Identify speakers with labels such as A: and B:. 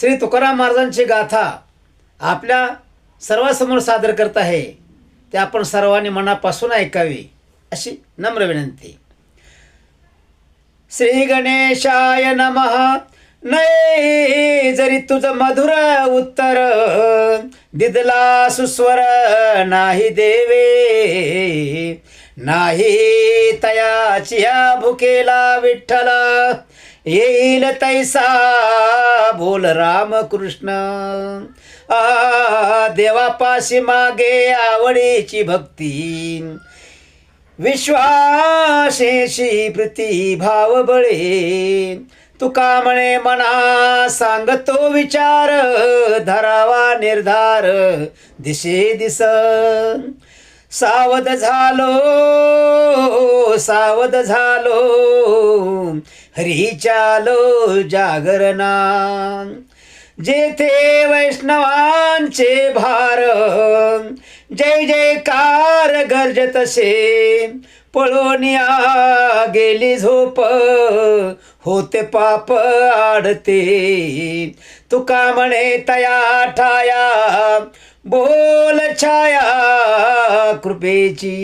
A: श्री तुकाराम महाराजांची गाथा आपल्या सर्वांसमोर सादर करत आहे. ते आपण सर्वांनी मनापासून ऐकावी अशी नम्र विनंती. श्री गणेशाय नमः. नाही जरी तुझ मधुर उत्तर दिदला सुस्वर नाही देवे. नाही तयाची भुकेला विठ्ठला. येईल तैसा बोल रामकृष्ण. आ देवापाशी मागे आवडीची भक्ती. विश्वासेशी प्रीती भाव बळे. तुका म्हणे मना सांगतो विचार धरावा निर्धार दिशे दिस. सावध झालो सावध झालो हरीचालो जागरणा जेथे वैष्णवांचे भार जय जयकार गर्जतसे पळोनिया गेली झोप होते पाप आडते. तुका म्हणे तया ठाया बोल छाया कृपेची